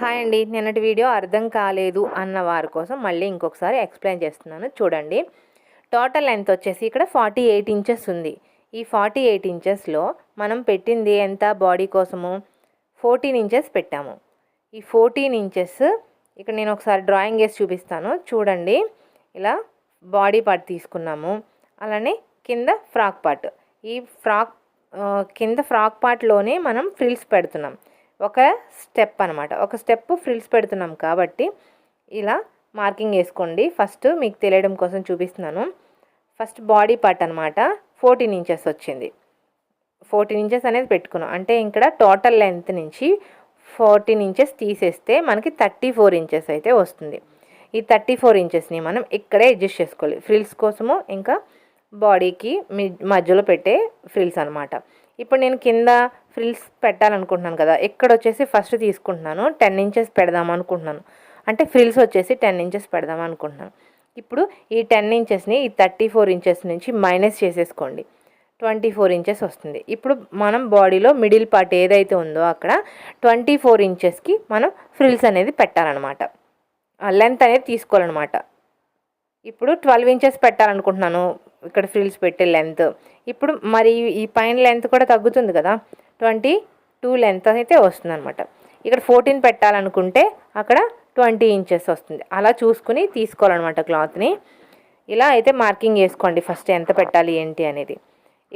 Hi అండి. నిన్నటి video అర్థం కాలేదు అన్న వారి కోసం మళ్ళీ ఇంకొకసారి ఎక్స్ప్లెయిన్ చేస్తున్నాను. చూడండి. టోటల్ లెంత్ వచ్చేసి ఇక్కడ ఫార్టీ ఎయిట్ ఇంచెస్ ఉంది. ఈ ఫార్టీ ఎయిట్ ఇంచెస్లో మనం పెట్టింది ఎంత? బాడీ కోసము ఫోర్టీన్ ఇంచెస్ పెట్టాము. ఈ ఫోర్టీన్ ఇంచెస్ ఇక్కడ నేను ఒకసారి డ్రాయింగ్ వేసి చూపిస్తాను. చూడండి. ఇలా బాడీ పార్ట్ తీసుకున్నాము. అలానే కింద ఫ్రాక్ పార్ట్. ఈ ఫ్రాక్ కింద ఫ్రాక్ పార్ట్లోనే మనం ఫ్రిల్స్ పెడుతున్నాం. ఒక స్టెప్ అనమాట ఒక స్టెప్ ఫ్రిల్స్ పెడుతున్నాం కాబట్టి ఇలా మార్కింగ్ వేసుకోండి. ఫస్ట్ మీకు తెలియడం కోసం చూపిస్తున్నాను. ఫస్ట్ బాడీ పార్ట్ అనమాట ఫోర్టీన్ ఇంచెస్ వచ్చింది. ఫోర్టీన్ ఇంచెస్ అనేది పెట్టుకున్నాం. అంటే ఇక్కడ టోటల్ లెంత్ నుంచి ఫోర్టీన్ ఇంచెస్ తీసేస్తే మనకి థర్టీ ఫోర్ ఇంచెస్ అయితే వస్తుంది. ఈ థర్టీ ఫోర్ ఇంచెస్ని మనం ఇక్కడే అడ్జస్ట్ చేసుకోవాలి. ఫ్రిల్స్ కోసము ఇంకా బాడీకి మీ మధ్యలో పెట్టే ఫ్రిల్స్ అనమాట ఇప్పుడు నేను కింద ఫ్రిల్స్ పెట్టాలనుకుంటున్నాను కదా ఇక్కడ వచ్చేసి ఫస్ట్ తీసుకుంటున్నాను టెన్ ఇంచెస్ పెడదాం అనుకుంటున్నాను. అంటే ఫ్రిల్స్ వచ్చేసి టెన్ ఇంచెస్ పెడదాం అనుకుంటున్నాను. ఇప్పుడు ఈ టెన్ ఇంచెస్ని ఈ థర్టీ ఫోర్ ఇంచెస్ నుంచి మైనస్ చేసేసుకోండి. ట్వంటీ ఫోర్ ఇంచెస్ వస్తుంది. ఇప్పుడు మనం బాడీలో మిడిల్ పార్ట్ ఏదైతే ఉందో అక్కడ ట్వంటీ ఫోర్ ఇంచెస్కి మనం ఫ్రిల్స్ అనేది పెట్టాలన్నమాట. లెంత్ అనేది తీసుకోవాలన్నమాట. ఇప్పుడు ట్వెల్వ్ ఇంచెస్ పెట్టాలనుకుంటున్నాను. ఇక్కడ ఫ్రిల్స్ పెట్టే లెంత్ ఇప్పుడు మరి ఈ పైన లెంత్ కూడా తగ్గుతుంది కదా. ట్వంటీ టూ లెంత్ అయితే వస్తుంది అనమాట ఇక్కడ ఫోర్టీన్ పెట్టాలనుకుంటే అక్కడ ట్వంటీ ఇంచెస్ వస్తుంది. అలా చూసుకుని తీసుకోవాలన్నమాట క్లాత్ని ఇలా అయితే మార్కింగ్ చేసుకోండి ఫస్ట్ ఎంత పెట్టాలి ఏంటి అనేది.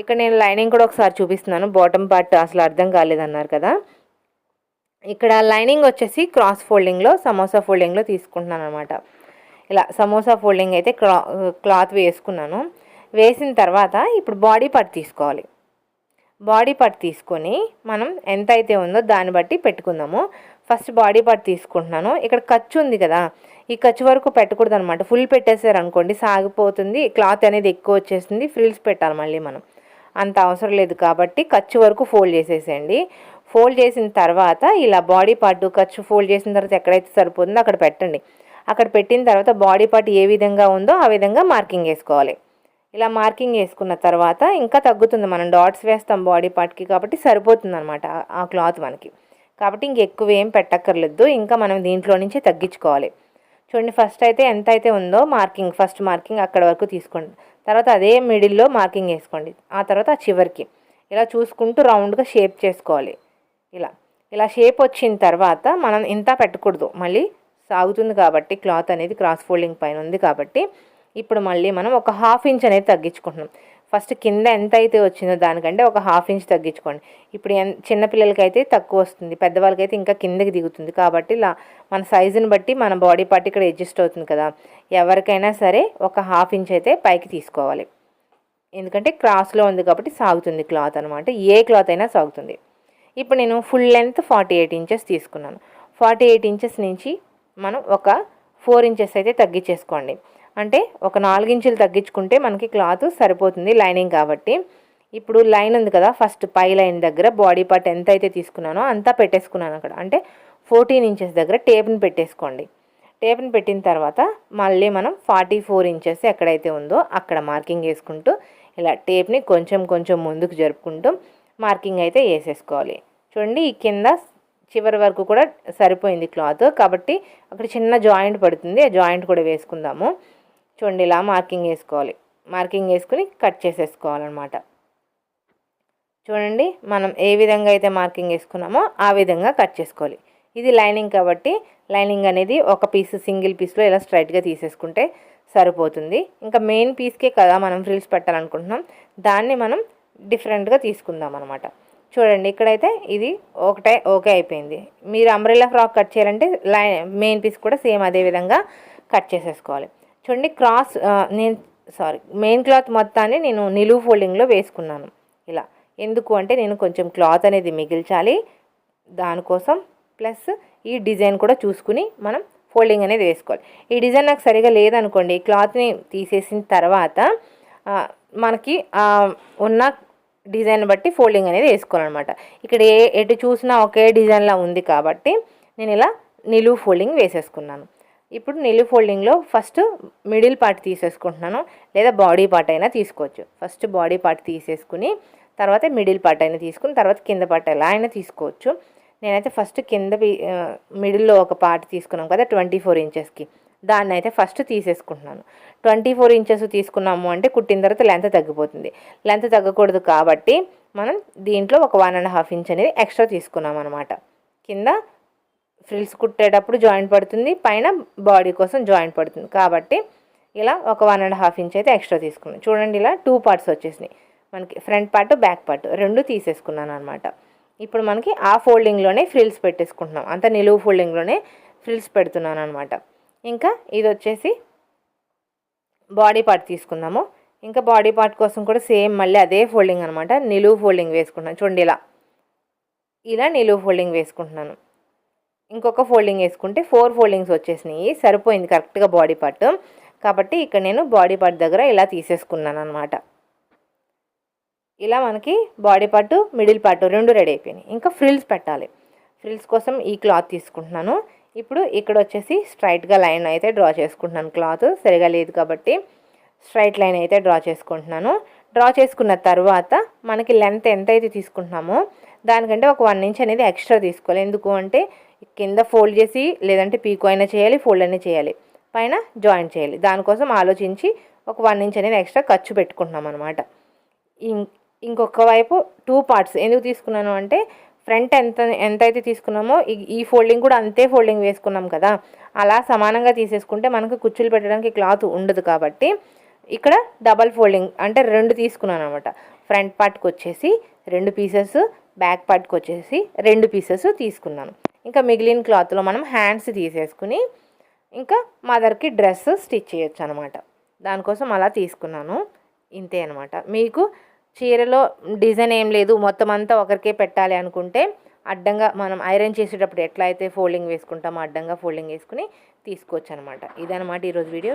ఇక్కడ నేను లైనింగ్ కూడా ఒకసారి చూపిస్తున్నాను. బాటమ్ పార్ట్ అసలు అర్థం కాలేదన్నారు కదా. ఇక్కడ లైనింగ్ వచ్చేసి క్రాస్ ఫోల్డింగ్లో సమోసా ఫోల్డింగ్లో తీసుకుంటున్నాను అనమాట ఇలా సమోసా ఫోల్డింగ్ అయితే క్లా క్లాత్ వేసుకున్నాను. వేసిన తర్వాత ఇప్పుడు బాడీ పార్ట్ తీసుకోవాలి. బాడీ పార్ట్ తీసుకొని మనం ఎంత అయితే ఉందో దాన్ని బట్టి పెట్టుకుందాము. ఫస్ట్ బాడీ పార్ట్ తీసుకుంటున్నాను. ఇక్కడ ఖర్చు ఉంది కదా ఈ ఖర్చు వరకు పెట్టకూడదు అనమాట ఫుల్ పెట్టేసారు అనుకోండి సాగిపోతుంది. క్లాత్ అనేది ఎక్కువ వచ్చేస్తుంది. ఫ్రిల్స్ పెట్టాలి మళ్ళీ మనం. అంత అవసరం లేదు కాబట్టి ఖర్చు వరకు ఫోల్డ్ చేసేసేయండి. ఫోల్డ్ చేసిన తర్వాత ఇలా బాడీ పార్ట్ ఖర్చు ఫోల్డ్ చేసిన తర్వాత ఎక్కడైతే సరిపోతుందో అక్కడ పెట్టండి. అక్కడ పెట్టిన తర్వాత బాడీ పార్ట్ ఏ విధంగా ఉందో ఆ విధంగా మార్కింగ్ వేసుకోవాలి ఇలా మార్కింగ్ వేసుకున్న తర్వాత ఇంకా తగ్గుతుంది. మనం డాట్స్ వేస్తాం బాడీ పార్ట్కి కాబట్టి సరిపోతుంది అనమాట ఆ క్లాత్ మనకి. కాబట్టి ఇంకెక్కువ ఏం పెట్టక్కర్లేదు. ఇంకా మనం దీంట్లో నుంచి తగ్గించుకోవాలి. చూడండి ఫస్ట్ అయితే ఎంత అయితే ఉందో మార్కింగ్ ఫస్ట్ మార్కింగ్ అక్కడ వరకు తీసుకోండి. తర్వాత అదే మిడిల్లో మార్కింగ్ వేసుకోండి ఆ తర్వాత ఆ చివరికి. ఇలా చూసుకుంటూ రౌండ్గా షేప్ చేసుకోవాలి. ఇలా. ఇలా షేప్ వచ్చిన తర్వాత మనం ఇంత పెట్టకూడదు. మళ్ళీ సాగుతుంది కాబట్టి క్లాత్ అనేది క్రాస్ ఫోల్డింగ్ పైన ఉంది కాబట్టి ఇప్పుడు మళ్ళీ మనం ఒక హాఫ్ ఇంచ్ అనేది తగ్గించుకుంటున్నాం. ఫస్ట్ కింద ఎంత అయితే వచ్చిందో దానికంటే ఒక హాఫ్ ఇంచ్ తగ్గించుకోండి. ఇప్పుడు ఎన్ చిన్నపిల్లలకి అయితే తక్కువ వస్తుంది. పెద్దవాళ్ళకైతే ఇంకా కిందకి దిగుతుంది కాబట్టి ఇలా మన సైజుని బట్టి మన బాడీ పార్ట్ ఇక్కడ అడ్జస్ట్ అవుతుంది కదా. ఎవరికైనా సరే ఒక హాఫ్ ఇంచ్ అయితే పైకి తీసుకోవాలి. ఎందుకంటే క్రాస్లో ఉంది కాబట్టి సాగుతుంది క్లాత్ అనమాట ఏ క్లాత్ అయినా సాగుతుంది. ఇప్పుడు నేను full length forty eight inches తీసుకున్నాను. ఫార్టీ ఎయిట్ ఇంచెస్ నుంచి మనం ఒక ఫోర్ ఇంచెస్ అయితే తగ్గించేసుకోండి. అంటే ఒక నాలుగు ఇంచులు తగ్గించుకుంటే మనకి క్లాత్ సరిపోతుంది లైనింగ్ కాబట్టి. ఇప్పుడు లైన్ ఉంది కదా ఫస్ట్ పై లైన్ దగ్గర బాడీ పార్ట్ ఎంత అయితే తీసుకున్నానో అంతా పెట్టేసుకున్నాను అక్కడ. అంటే ఫోర్టీన్ ఇంచెస్ దగ్గర టేప్ని పెట్టేసుకోండి. టేప్ని పెట్టిన తర్వాత మళ్ళీ మనం ఫార్టీ ఫోర్ ఇంచెస్ ఎక్కడైతే ఉందో అక్కడ మార్కింగ్ వేసుకుంటూ ఇలా టేప్ని కొంచెం కొంచెం ముందుకు జరుపుకుంటూ మార్కింగ్ అయితే వేసేసుకోవాలి. చూడండి ఈ కింద చివరి వరకు కూడా సరిపోయింది క్లాత్. కాబట్టి అక్కడ చిన్న జాయింట్ పడుతుంది. ఆ జాయింట్ కూడా వేసుకుందాము. చూడండి ఇలా మార్కింగ్ వేసుకోవాలి. మార్కింగ్ వేసుకుని కట్ చేసేసుకోవాలన్నమాట. చూడండి మనం ఏ విధంగా అయితే మార్కింగ్ వేసుకున్నామో ఆ విధంగా కట్ చేసుకోవాలి. ఇది లైనింగ్ కాబట్టి లైనింగ్ అనేది ఒక పీస్ సింగిల్ పీస్లో ఇలా స్ట్రైట్గా తీసేసుకుంటే సరిపోతుంది. ఇంకా మెయిన్ పీస్కే కదా మనం ఫ్రిల్స్ పెట్టాలనుకుంటున్నాం. దాన్ని మనం డిఫరెంట్గా తీసుకుందాం అనమాట చూడండి ఇక్కడైతే ఇది ఒకటే ఓకే అయిపోయింది. మీరు అంబ్రెల్లా ఫ్రాక్ కట్ చేయాలంటే లైన్ మెయిన్ పీస్ కూడా సేమ్ అదే విధంగా కట్ చేసేసుకోవాలి. చూడండి క్రాస్ నేను సారీ మెయిన్ క్లాత్ మొత్తాన్ని నేను నిలువు ఫోల్డింగ్లో వేసుకున్నాను. ఇలా. ఎందుకు అంటే నేను కొంచెం క్లాత్ అనేది మిగిల్చాలి. దానికోసం ప్లస్ ఈ డిజైన్ కూడా చూసుకుని మనం ఫోల్డింగ్ అనేది వేసుకోవాలి. ఈ డిజైన్ నాకు సరిగా లేదనుకోండి క్లాత్ని తీసేసిన తర్వాత మనకి ఉన్న డిజైన్ బట్టి ఫోల్డింగ్ అనేది వేసుకోవాలన్నమాట. ఇక్కడ ఏ ఎటు చూసినా ఒకే డిజైన్లా ఉంది కాబట్టి నేను ఇలా నిలువు ఫోల్డింగ్ వేసేసుకున్నాను. ఇప్పుడు నిలువు ఫోల్డింగ్లో ఫస్ట్ మిడిల్ పార్ట్ తీసేసుకుంటున్నాను. లేదా బాడీ పార్ట్ అయినా తీసుకోవచ్చు. ఫస్ట్ బాడీ పార్ట్ తీసేసుకుని తర్వాత మిడిల్ పార్ట్ అయినా తీసుకుని తర్వాత కింద పార్ట్ ఎలా అయినా తీసుకోవచ్చు. నేనైతే ఫస్ట్ కింద మిడిల్లో ఒక పార్ట్ తీసుకున్నాం కదా ట్వంటీ ఫోర్ ఇంచెస్కి. దాన్ని అయితే ఫస్ట్ తీసేసుకుంటున్నాను. ట్వంటీ ఫోర్ ఇంచెస్ తీసుకున్నాము అంటే కుట్టిన తర్వాత లెంత్ తగ్గిపోతుంది. లెంత్ తగ్గకూడదు కాబట్టి మనం దీంట్లో ఒక వన్ అండ్ హాఫ్ ఇంచ్ అనేది ఎక్స్ట్రా తీసుకున్నాం అనమాట కింద ఫ్రిల్స్ కుట్టేటప్పుడు జాయింట్ పడుతుంది పైన బాడీ కోసం జాయింట్ పడుతుంది. కాబట్టి ఇలా ఒక వన్ అండ్ హాఫ్ ఇంచ్ అయితే ఎక్స్ట్రా తీసుకున్నాను. చూడండి ఇలా టూ పార్ట్స్ వచ్చేసినాయి. మనకి ఫ్రంట్ పార్ట్ బ్యాక్ పార్ట్ రెండు తీసేసుకున్నాను అనమాట ఇప్పుడు మనకి ఆ ఫోల్డింగ్లోనే ఫ్రిల్స్ పెట్టేసుకుంటున్నాం. అంత నిలువు ఫోల్డింగ్లోనే ఫ్రిల్స్ పెడుతున్నాను అనమాట ఇంకా ఇది వచ్చేసి బాడీ పార్ట్ తీసుకుందాము. ఇంకా బాడీ పార్ట్ కోసం కూడా సేమ్ మళ్ళీ అదే ఫోల్డింగ్ అనమాట నిలువు ఫోల్డింగ్ వేసుకుంటున్నాను. చూడండి ఇలా. ఇలా నిలువు ఫోల్డింగ్ వేసుకుంటున్నాను. ఇంకొక ఫోల్డింగ్ వేసుకుంటే ఫోర్ ఫోల్డింగ్స్ వచ్చేసినాయి. సరిపోయింది కరెక్ట్గా బాడీ పార్ట్. కాబట్టి ఇక్కడ నేను బాడీ పార్ట్ దగ్గర ఇలా తీసేసుకున్నాను అనమాట ఇలా మనకి బాడీ పార్ట్ మిడిల్ పార్ట్ రెండు రెడీ అయిపోయినాయి. ఇంకా ఫ్రిల్స్ పెట్టాలి. ఫ్రిల్స్ కోసం ఈ క్లాత్ తీసుకుంటున్నాను. ఇప్పుడు ఇక్కడ వచ్చేసి స్ట్రైట్గా లైన్ అయితే డ్రా చేసుకుంటున్నాను. క్లాత్ సరిగా లేదు కాబట్టి స్ట్రైట్ లైన్ అయితే డ్రా చేసుకుంటున్నాను. డ్రా చేసుకున్న తర్వాత మనకి లెంత్ ఎంత అయితే తీసుకుంటున్నామో దానికంటే ఒక వన్ ఇంచ్ అనేది ఎక్స్ట్రా తీసుకోవాలి. ఎందుకు అంటే కింద ఫోల్డ్ చేసి లేదంటే పీకు అయినా చేయాలి ఫోల్డ్ అయినా చేయాలి. పైన జాయిన్ చేయాలి. దానికోసం ఆలోచించి ఒక వన్ ఇంచ్ అనేది ఎక్స్ట్రా ఖర్చు పెట్టుకుంటున్నాం అనమాట ఇం- ఇంకొక వైపు టూ పార్ట్స్ ఎందుకు తీసుకున్నాను అంటే ఫ్రంట్ ఎంత ఎంతైతే తీసుకున్నామో ఈ- ఈ ఫోల్డింగ్ కూడా అంతే ఫోల్డింగ్ వేసుకున్నాం కదా. అలా సమానంగా తీసేసుకుంటే మనకు కుచ్చులు పెట్టడానికి క్లాత్ ఉండదు కాబట్టి ఇక్కడ డబల్ ఫోల్డింగ్ అంటే రెండు తీసుకున్నాను అనమాట ఫ్రంట్ పార్ట్కి వచ్చేసి రెండు పీసెస్ బ్యాక్ పార్ట్కి వచ్చేసి రెండు పీసెస్ తీసుకున్నాను. ఇంకా మిగిలిన క్లాత్లో మనం హ్యాండ్స్ తీసేసుకుని ఇంకా మదర్కి డ్రెస్ స్టిచ్ చేయొచ్చు అనమాట దానికోసం అలా తీసుకున్నాను. ఇంతే అనమాట మీకు చీరలో డిజైన్ ఏం లేదు. మొత్తం అంతా ఒకరికే పెట్టాలి అనుకుంటే అడ్డంగా మనం ఐరన్ చేసేటప్పుడు ఎట్లా అయితే ఫోల్డింగ్ వేసుకుంటామో అడ్డంగా ఫోల్డింగ్ వేసుకుని తీసుకోవచ్చు అనమాట ఇదనమాట ఈరోజు వీడియో.